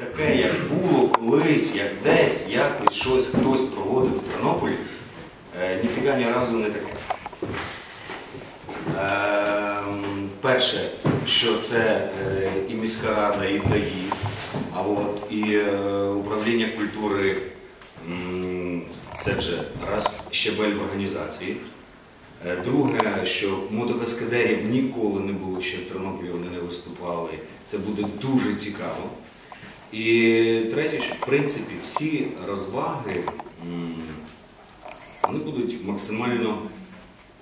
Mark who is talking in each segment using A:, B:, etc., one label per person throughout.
A: таке, як було колись, як десь, якось щось хтось проводив в Тернополі, е, ніфіга ні разу не таке. Ем, Перше, що це е, і міська рада, і ДАІ, а от і е, управління культури це вже раз щебель в організації. Друге, що мотокаскадерів ніколи не було ще в Тернополі, вони не виступали. Це буде дуже цікаво. І третє, що в принципі всі розваги вони будуть максимально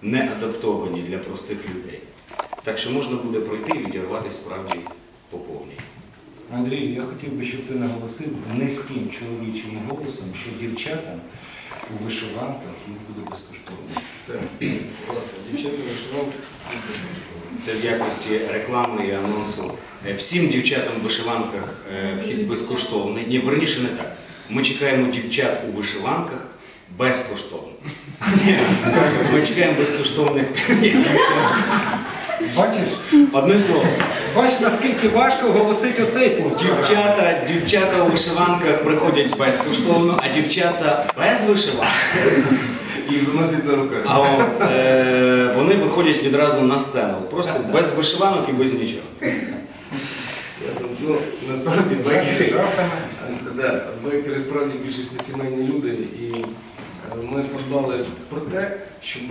A: не адаптовані для простих людей. Так що можна буде пройти і відірватися справді по повній.
B: Андрію, я хотів би, щоб ти наголосив низьким чоловічим голосом, що дівчатам у вишиванках їх буде безкоштовно.
C: Власне, дівчата вишиванки.
A: Це в якості реклами і анонсу. Е, Всім дівчатам в вишиванках е, вхід безкоштовний. Ні, верніше не так. Ми чекаємо дівчат у вишиванках безкоштовно. Ми чекаємо безкоштовних.
B: Бачиш?
A: Одним словом,
B: Бач, наскільки важко оголосити оцей пункт.
A: дівчата, дівчата у вишиванках приходять безкоштовно, а дівчата без вишиванок.
C: Їх заносять на руках.
A: А от е, вони виходять відразу на сцену. Просто без вишиванок і без нічого.
C: Ясно. Ну, насправді байкери, да, байкери справді в більшості сімейні люди, і ми подбали про те, щоб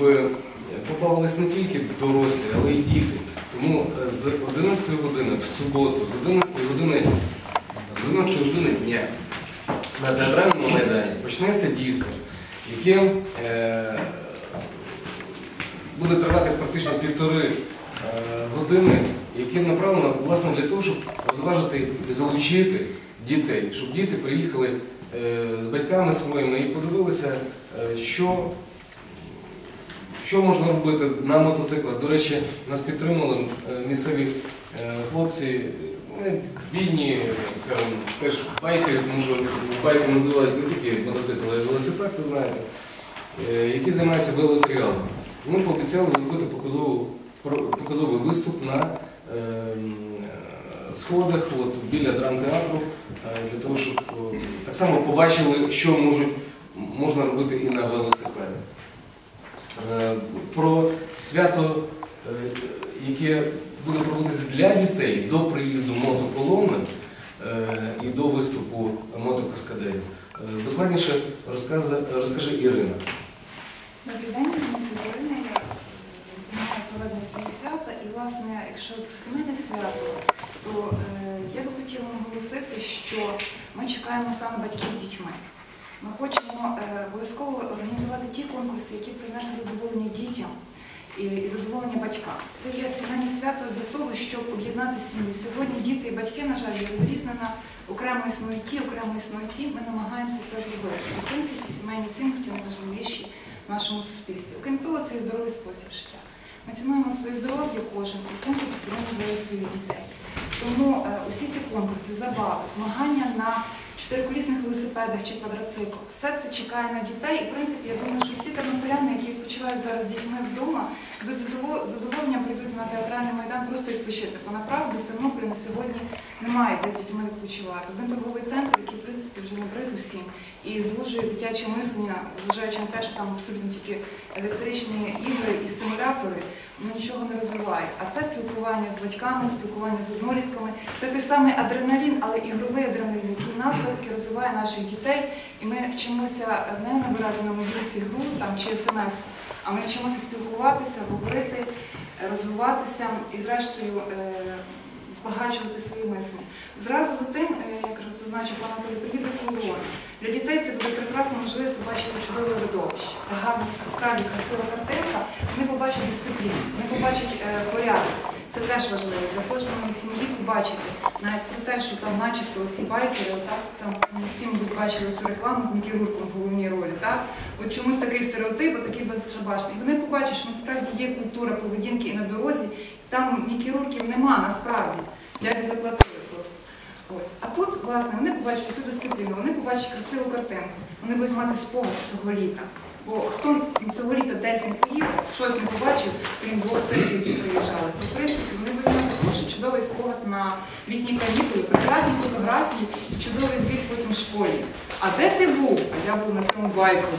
C: побавились не тільки дорослі, але й діти. Тому е, з 11 години в суботу, з 11 години, з 11 години дня на театральному майдані почнеться дійство, яке е, буде тривати практично півтори е, години, яке направлено власне для того, щоб розважити і залучити дітей, щоб діти приїхали з батьками своїми і подивилися, е, що, що можна робити на мотоциклах. До речі, нас підтримали е, місцеві е, хлопці. Вони вільні, скажімо, теж байкери, тому що байки називають не тільки мотоцикл, а й велосипед, ви знаєте, е, які займаються велотріалом. Ми пообіцяли зробити показовий виступ на ем, е, сходах от, біля драмтеатру, е, для того, щоб е, так само побачили, що можуть, можна робити і на велосипеді. Е, Про свято, яке буде проводитися для дітей до приїзду мотоколони і до виступу мотокаскадерів. Е, Докладніше розкаже, Ірина.
D: Добрий день, мене звуть Ірина, я допомагаю проведення цього свята. І, власне, якщо про сімейне свято, то е, я би хотіла наголосити, що ми чекаємо саме батьків з дітьми. Ми хочемо е, обов'язково організувати ті конкурси, які принесуть задоволення дітям і, задоволення батькам. Це є сімейне свято для того, щоб об'єднати сім'ю. Сьогодні діти і батьки, на жаль, є розрізнена, окремо існують ті, окремо існують ті. Ми намагаємося це зробити. В принципі, сімейні цінності найважливіші в нашому суспільстві. Окрім того, це і здоровий спосіб життя. Ми цінуємо своє здоров'я кожен, і в принципі цінуємо здоров'я своїх дітей. Тому е, усі ці конкурси, забави, змагання на чотириколісних велосипедах чи квадроциклах, все це чекає на дітей. І в принципі, я думаю, що всі тернополяни, які відпочивають зараз з дітьми вдома, будуть задоволення прийдуть театральний майдан просто відпочити. Бо направду в Тернополі на сьогодні немає де з дітьми відпочивати. Один торговий центр, який в принципі вже набрид усім і звужує дитяче мислення, вважаючи на те, що там абсолютно тільки електричні ігри і симулятори, ну нічого не розвиває. А це спілкування з батьками, спілкування з однолітками, це той самий адреналін, але ігровий адреналін, який нас все-таки розвиває наших дітей, і ми вчимося не набирати на мобільці гру там чи смс, а ми вчимося спілкуватися, говорити, розвиватися і, зрештою, е, збагачувати свої мислення. Зразу за тим, е, як зазначив пан Анатолій, приїде колона. Для дітей це буде прекрасна можливість побачити чудове видовище. Це гарна справді красива картинка. Вони побачать дисципліну, вони побачать е, порядок. Це теж важливо для кожного сім'ї побачити. Навіть про те, що там, начебто, ці байкери, отак там всі, мабуть, бачили цю рекламу з Мікі Рурком в головній ролі. Так? От чомусь такий стереотип, от такий безшабашний. І вони побачать, що насправді є культура поведінки і на дорозі. Там Мікі Рурків нема насправді. Дяді заплатили просто. Ось. А тут, власне, вони побачать всю дисципліну, вони побачать красиву картинку, вони будуть мати спогад цього літа. Бо хто цього літа десь не поїхав, щось не побачив, крім двох церків, які приїжджали, то в принципі вони дуже чудовий спогад на літні канікули, прекрасні фотографії і чудовий звіт потім в школі. А де ти був? Я був на цьому байку.